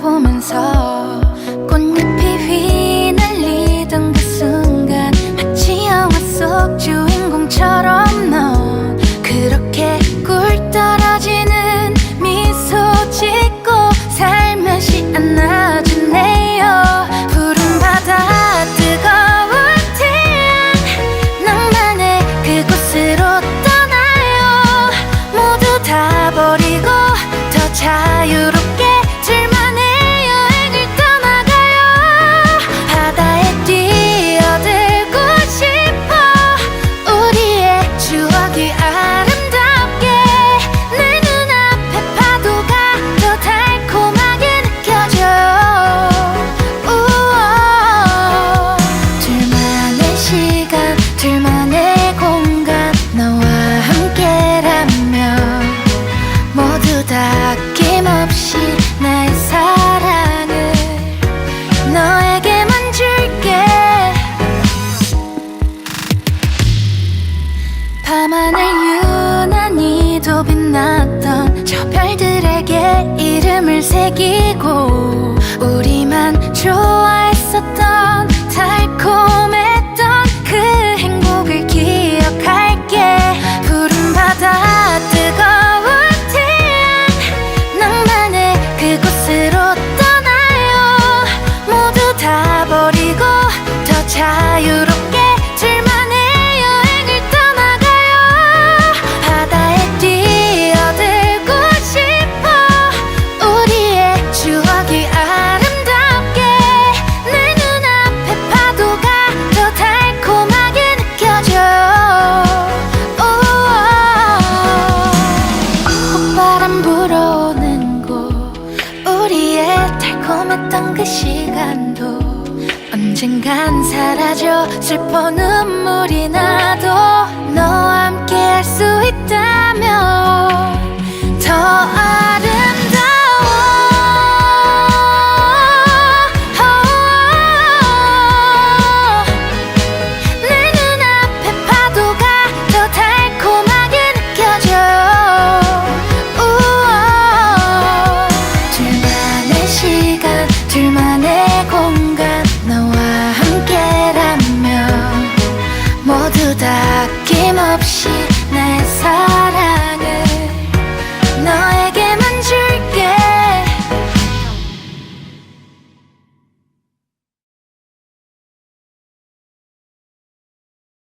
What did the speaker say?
couple 빛났던 저 별들에게 이름을 새기고 우리만 좋아했었던 달콤했던 그 행복을 기억할게. 푸른 바다 행복했던 그 시간도 언젠간 사라져 슬퍼 눈물이 나도 너